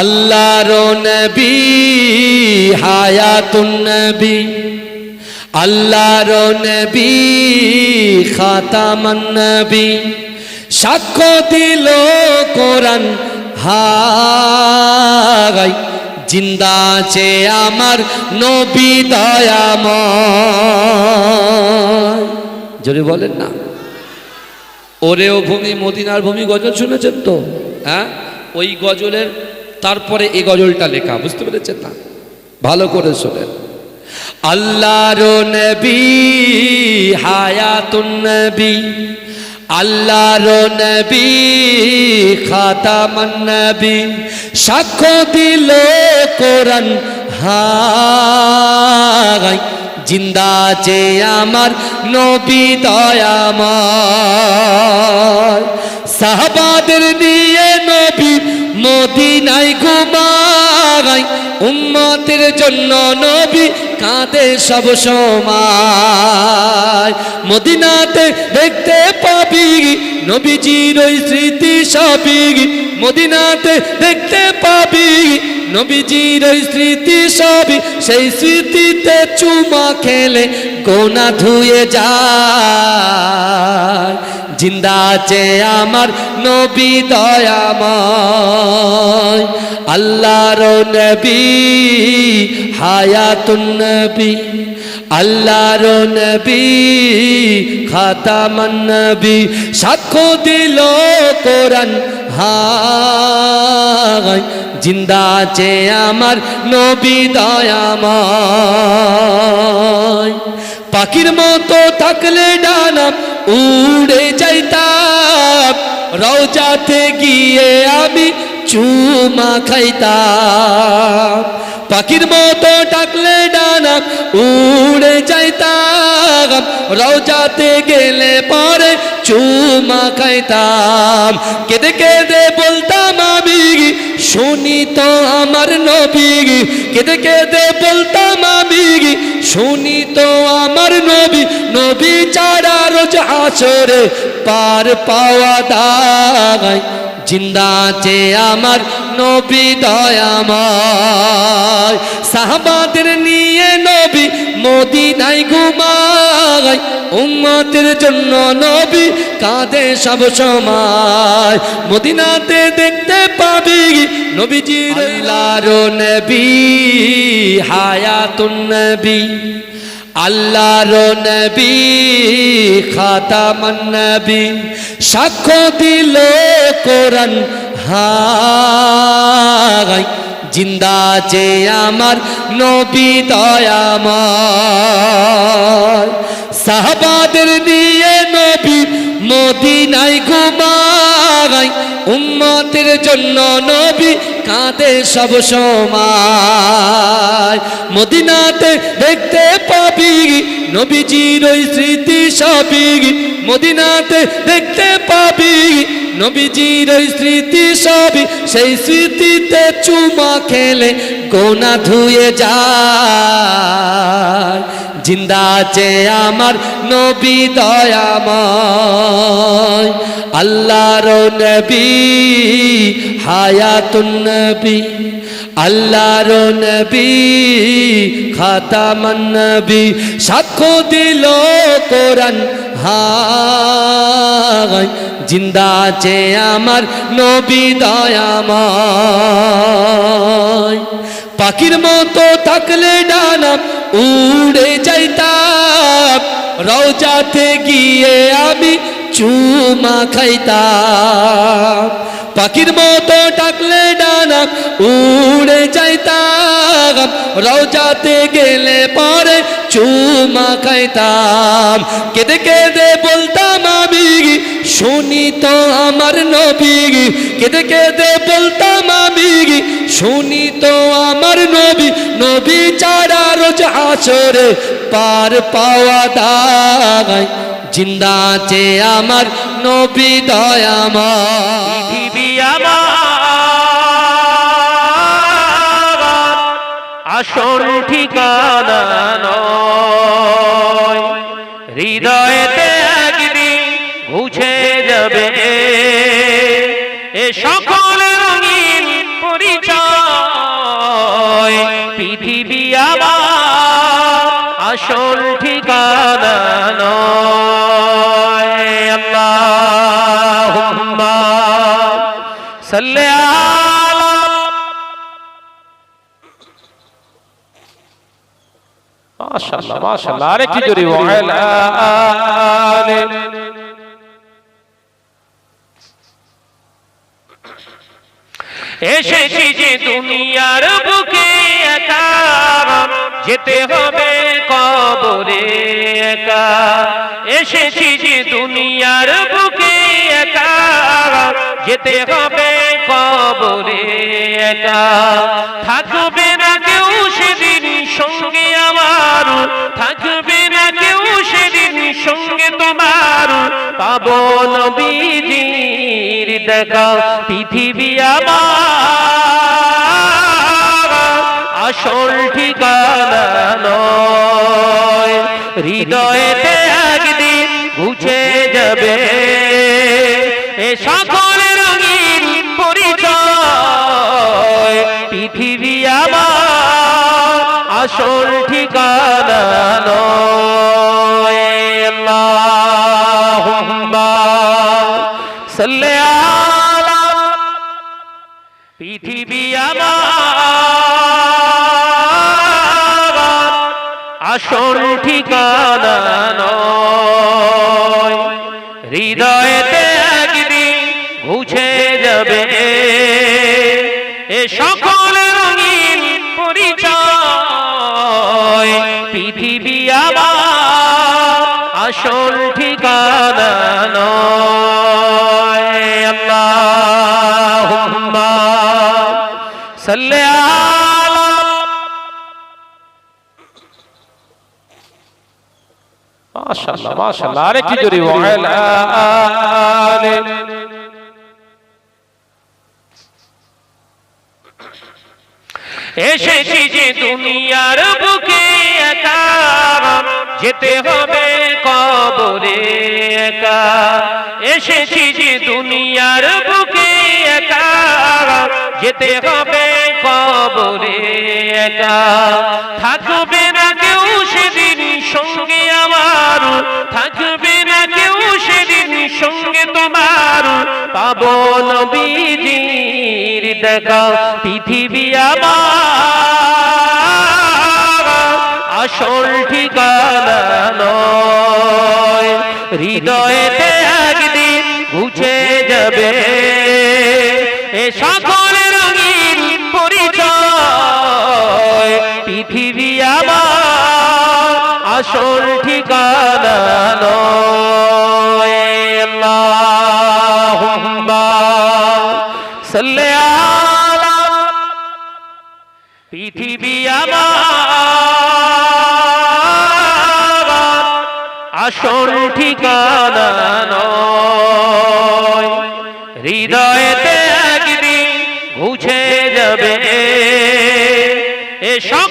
আল্লাহর নবী, হায়াতুন নবী। আল্লাহর নবী, খাতামান নবী। সাক্ষ্য দিল কোরআন, হাই। জিন্দা আছে আমার নবী দয়াময়। জোরে বলেন না। ওরেও ভূমি, মদিনার ভূমি গজল শুনেছেন তো? হ্যাঁ? ওই গজলের তারপরে এই গজলটা লেখা, বুঝতে পেরেছেন না? ভালো করে শোনেন। আল্লাহর নবী হায়াতুন নবী, আল্লাহর নবী খাতামান নবী, সাক্ষ্য দিল কোরআন হাই জিন্দা যে আমার নবী দয়াময়, সাহাবাদের নিয়ে নবী মদিনায় ঘুমাই উম্মতের জন্য নবী কাঁদে সব সময়। মদিনাতে দেখতে পাবি নবীজির ওই স্মৃতি সবই। মদিনাতে দেখতে পাবি নবীজির ওই স্মৃতি সবই। সেই স্মৃতিতে চুমা খেলে গোনা ধুয়ে যায়। জিন্দা আছে আমার নবী দয়াময়। আল্লাহর নবী, হায়াতুন নবী। আল্লাহর নবী, খাতামান নবী। সাক্ষ্য দিল কোরআন হাই জিন্দা আছে আমার নবী দয়াময়। পাখির মতো থাকলে ডানাম উড়ে যাইতাম, রওজাতে গিয়ে আমি চুমা খাইতাম। পাখির মতো ডাকলে ডানা উড়ে যাইতাম, রওজাতে গেলে পরে চুমা খাইতাম। কেঁদে কেঁদে বলতাম আমি, শুনি তো আমার নবী। কেঁদে কেঁদে বলতাম আমি শুনি তো আমার নবী নবী চারা রোজ আসরে পার পাওয়া দায়। জিন্দা আছে আমার নবী দয়াময়। সাহাবাদের নিয়ে নবী মদিনায় ঘুমায় উম্মতের জন্য নবী কাঁদে সব সময়। মদিনাতে দেখতে পাবি নবীজির লারো নবী হায়াতুন নবী। আল্লাহর নবী খাতামান নবী। সাক্ষ্য দিল কোরআন হাই জিন্দা যে আমার নবী দয়াময়। সাহাবাদের নিয়ে নবী মদিনায় ঘুমাই উম্মতের জন্য নবী কাঁদে সব সময়। মদিনাতে দেখতে পাবি নবীজির ওই স্মৃতি সবই। মদিনাতে দেখতে পাবি নবীজির ওই স্মৃতি সবই। সেই স্মৃতিতে চুমা খেলে গোনা ধুয়ে যায়। জিন্দা আছে আমার নবী দয়াময়। আল্লাহর নবী, হায়াতুন নবী। আল্লাহর নবী, খাতামান নবী। সাক্ষ্য দিল কোরআন হাই জিন্দা আছে আমার নবী দয়াময়। পাখির মতো থাকলে ডানা উড়ে যাইতাম। রওজাতে গিয়ে আমি চুমা খাইতাম। পাখির মতো ডাকলে ডানা উড়ে যাইতাম। রওজাতে গেলে পরে চুমা খাইতাম। কেঁদে কেঁদে বলতাম শুনি তো আমার নবী, কেঁদে কেঁদে বলতাম আমি। শুনি তো আমার নবী নবী চারা রোজ আসরে পার পাওয়া দাগায় জিন্দা আছে আমার নবী আমার আসল ঠিকানা সকল রঙিন পরিচয়। পৃথিবী আমার আসল ঠিকানা নয়। আল্লাহ আরেকটি জোরে ওয়া আলা আলে এসেছি যে দুনিয়ার বুকে একা। যেতে হবে কবরে একা। এসেছি যে দুনিয়ার বুকে একা। যেতে হবে কবরে একা। থাকবে না কেউ সেদিন সঙ্গে আমার। থাকবে না কেউ সেদিন সঙ্গে তোমার। পাবো নবীজির দেখা পৃথিবী আমার আসল ঠিকানা নয়। হৃদয়েতে একদিন গুছে যাবে। এ সকল রঙিন পরিচয়, পৃথিবী আমার আসল ঠিকানা যাবে এ সকল রঙিন পরিচয় পৃথিবী আমার আসল ঠিকানা নয়। আল্লাহুম্মা সাল্লি আলা মাশাআল্লাহ মাশাআল্লাহ। আরেকটি জোরে আলে এসেছি যে দুনিয়ার বুকে একা। যেতে হবে কবরে একা। এসেছি যে দুনিয়ার বুকে একা। যেতে হবে কবরে একা। থাকবে না কেউ সেদিন সঙ্গে আমার। থাকবে না কেউ সেদিন সঙ্গে তোমার। পাবো নবীজির দেখা, পৃথিবী আমার আসল ঠিকানা নয়। একদিন গুছে যাবে। এ সকল রঙিন পরিচয়, পৃথিবী আমার আসল ঠিকানা নয়। পৃথিবী আমার আসল ঠিকানা নয়। হৃদয়েতে একদিন ঘুছে যাবে। এ সকল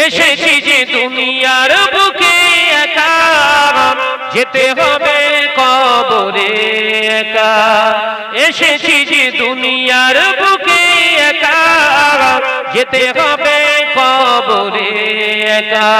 এসেছি যে দুনিয়ার বুকে একা যেতে হবে কবরে একা এসেছি যে দুনিয়ার বুকে একা যেতে হবে কবরে একা।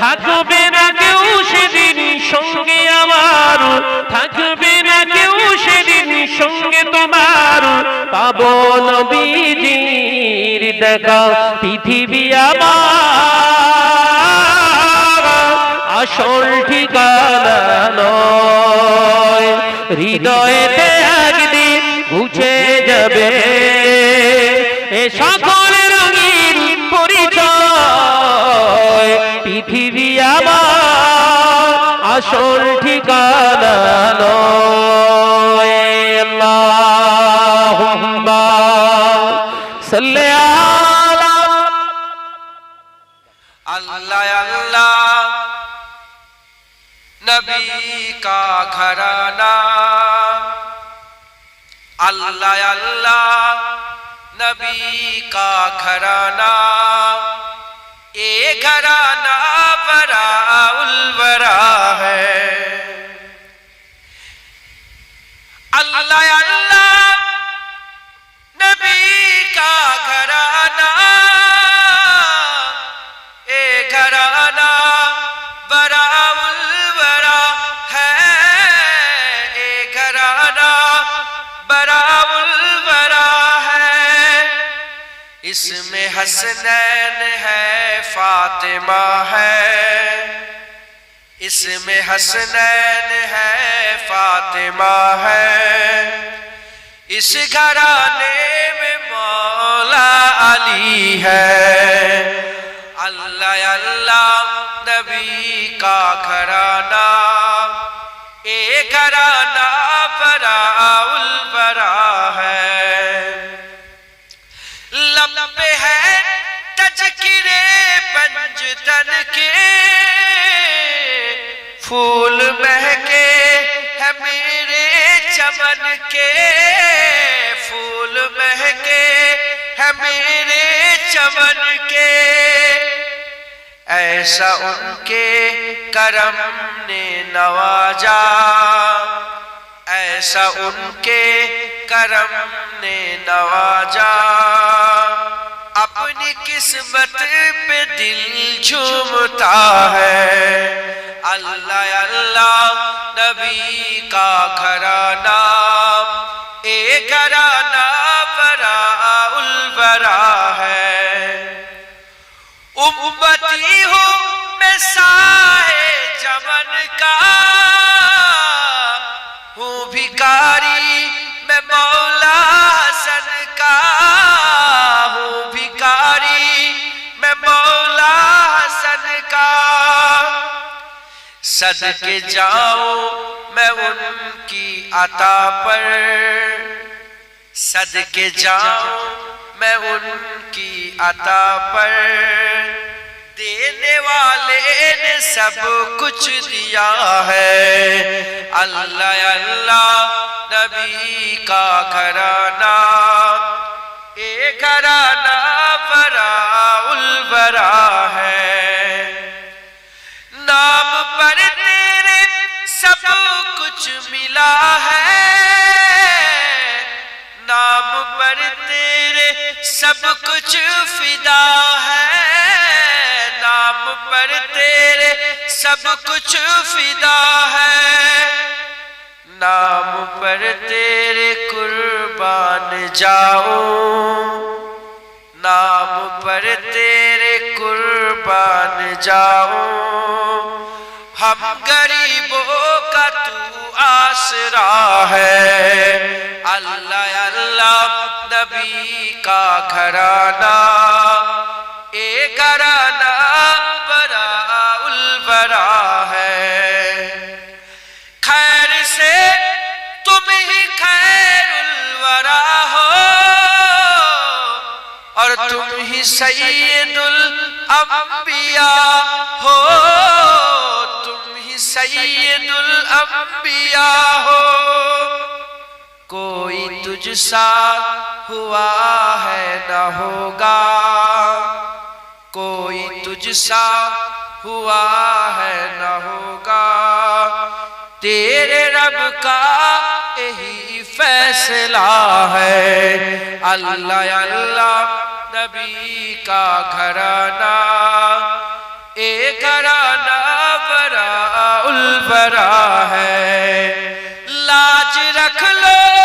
থাকবে না কেউ সেদিন সঙ্গে আমার। থাকবে না কেউ সেদিন সঙ্গে তোমার। পাবো নবীজির দেখা, পৃথিবী আমার। আসল ঠিকানা নয়। হৃদয়েতে সকল রঙিন পরিচয়। পৃথিবী আমার আসল ঠিকানা নয়। আল্লাহ আল্লাহ। নবী কা ঘরানা। আল্লাহ আল্লাহ। نبی کا گھرانہ اے گھرانہ برا الورا ہے۔ اللہ اللہ نبی کا گھرانہ اس میں حسنین ہے فاطمہ ہے۔ اس میں حسنین ہے فاطمہ ہے۔ اس گھرانے میں مولا علی ہے۔ اللہ اللہ نبی کا گھرانہ۔ اے گھرانہ برا البراہ ہے۔ طلب ہے تجکر پنجتن کے۔ پھول مہکے ہے میرے چمن کے۔ پھول مہکے ہے میرے چمن کے۔ ایسا ان کے کرم نے نوازا۔ ایسا ان کے کرم نے نوازا۔ اپنی قسمت پہ دل جھومتا ہے۔ اللہ اللہ، نبی کا گھرانہ۔ اے گھرانہ برا البرا ہے۔ امتی ہوں میں سائے جمن کا۔ ہوں بھکاری صد کے جاؤ میں ان کی عطا پر۔ صد کے جاؤ میں ان کی عطا پر۔ دینے والے نے سب کچھ دیا ہے۔ اللہ اللہ نبی کا گھرانہ۔ اے گھرانہ برا البرا سب کچھ ملا ہے، نام پر تیرے سب کچھ فدا ہے۔ نام پر تیرے سب کچھ فدا ہے۔ نام پر تیرے قربان جاؤں۔ نام پر تیرے قربان جاؤں۔ ہم غریبوں آسرا ہے۔ اللہ اللہ نبی کا گھرانہ۔ اے گھرانا برا البرا ہے۔ خیر سے تم ہی خیر البرا ہو۔ اور تم ہی سید الانبیاء ہو۔ سید الانبیاء ہو۔ کوئی تجھ سا ہوا ہے نہ ہوگا۔ کوئی تجھ سا ہوا ہے نہ ہوگا۔ تیرے رب کا یہی فیصلہ ہے۔ اللہ اللہ نبی کا گھرانہ۔ اے گھرانہ البرا ہے۔ لاج رکھ لو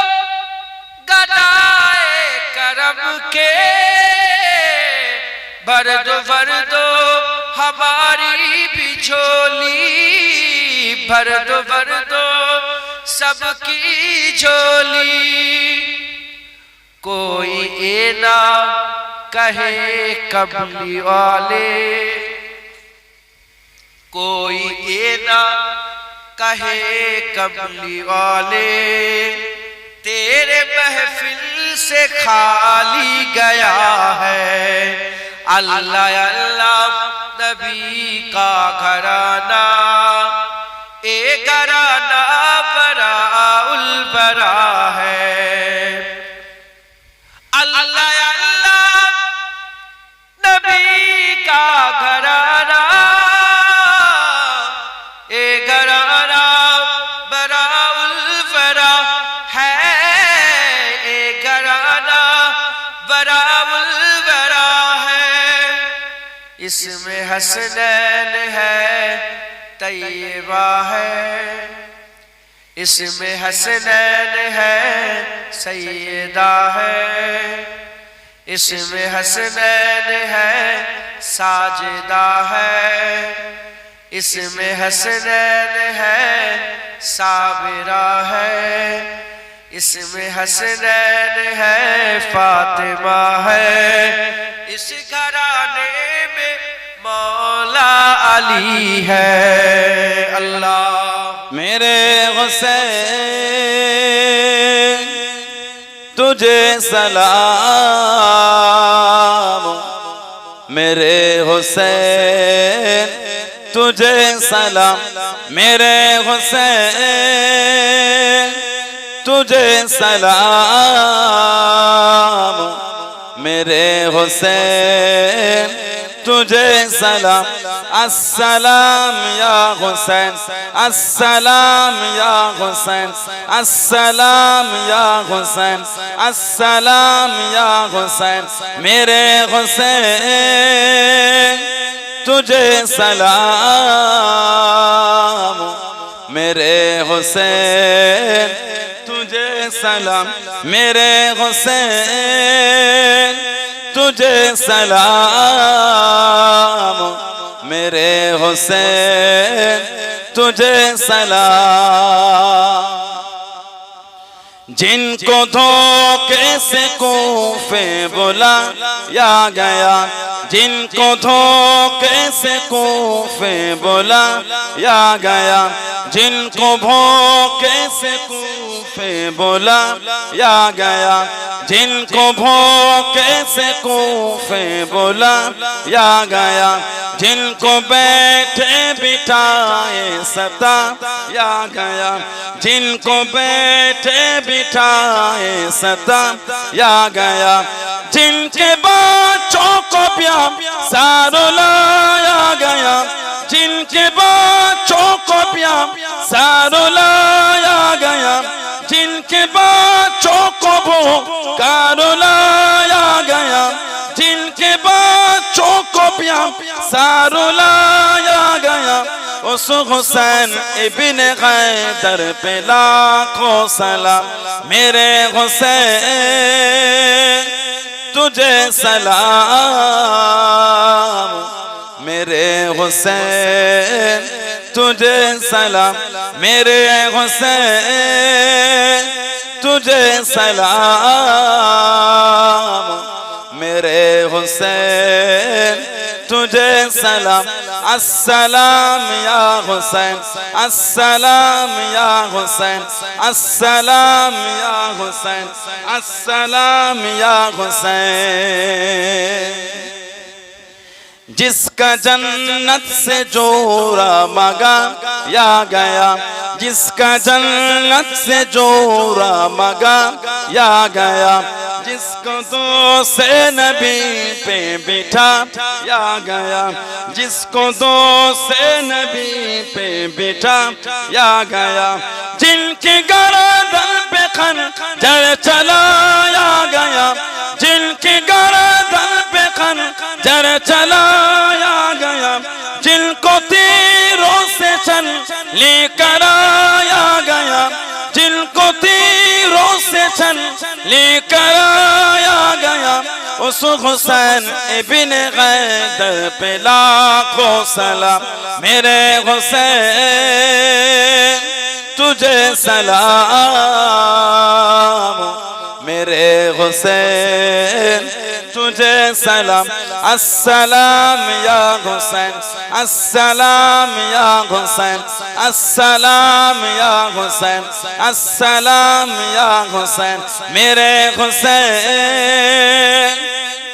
گدائے کرم کے۔ برد وردو ہماری بھی جھولی۔ برد وردو سب کی جھولی۔ کوئی اے نہ کہے کملی والے۔ کوئی یہ نہ کہے کملی والے، تیرے محفل سے خالی گیا ہے۔ اللہ اللہ، نبی کا گھرانہ، اے گھرانہ برا البرا ہے۔ اللہ اللہ، نبی کا گھرانہ کرارا برا الفرا ہے اے کرارا برا الورا ہے۔ اس میں حسنین ہے، طیبہ ہے۔ اس میں حسنین ہے، سیدہ ہے۔ اس میں حسنین ہے، ساجدہ ہے۔ اس میں حسنین ہے سابرہ ہے۔ اس میں حسنین ہے، فاطمہ ہے۔ اس گھرانے میں مولا علی ہے۔ اللہ میرے غسین تجھے سلام۔ तुझे सलाम मेरे हुसैन तुझे सलाम मेरे हुसैन तुझे सलाम अस्सलाम या हुसैन अस्सलाम या हुसैन अस्सलाम या हुसैन अस्सलाम या हुसैन मेरे हुसैन तुझे सलाम मेरे हुसैन तुझे सलाम मेरे हुसैन तुझे सलाम मेरे हुसैन तुझे सलाम جن کو دھوکے سے کوفے بولا یا گیا، جن کو دھوکے سے کوفے بولا یا گیا، جن کو بھوکے سے کوفے بولا یا گیا، جن کو بھوکے سے کوفے بولا یا گیا، جن کو بیٹھے بٹھائے ستا یا گیا، جن کو بیٹھے بٹھائے مٹھائے صدا، یا گیا، جن کے بچوں کو پیا سارو لایا گیا، جن کے بچوں کو پیا سارو لایا گیا، جن کے بچوں کو بھو کارو لایا گیا، جن کے بچوں کو پیا سارو لایا اس حسین ابن غیدر پہ لاکھوں سلام میرے حسین تجھے سلام میرے حسین تجھے سلام میرے حسین تجھے سلام میرے حسین तुझे सलाम अस्सलाम या हुसैन अस्सलाम या हुसैन अस्सलाम या हुसैन अस्सलाम या हुसैन जिसका जन्नत से जोरा मगा या गया जिसका जन्नत से जोरा मगा या गया जिसको दो से नबी पे बिठा या गया जिसको दो से नबी पे बिठा या गया जिनकी गर्दन पे खन जर चलाया लेकर आया गया जिनको तीरों से चल लेकर आया गया उस हुसैन इब्न गैदर पे लाखों सलाम मेरे हुसैन तुझे सलाम मेरे हुसैन तुझे सलाम अस्सलाम या हुसैन अस्सलाम या हुसैन अस्सलाम या हुसैन अस्सलाम या हुसैन मेरे हुसैन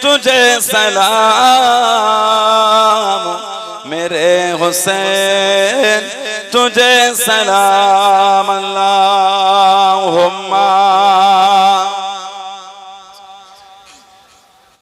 तुझे सलाम मेरे हुसैन तुझे सलाम अल्लाहुम्मा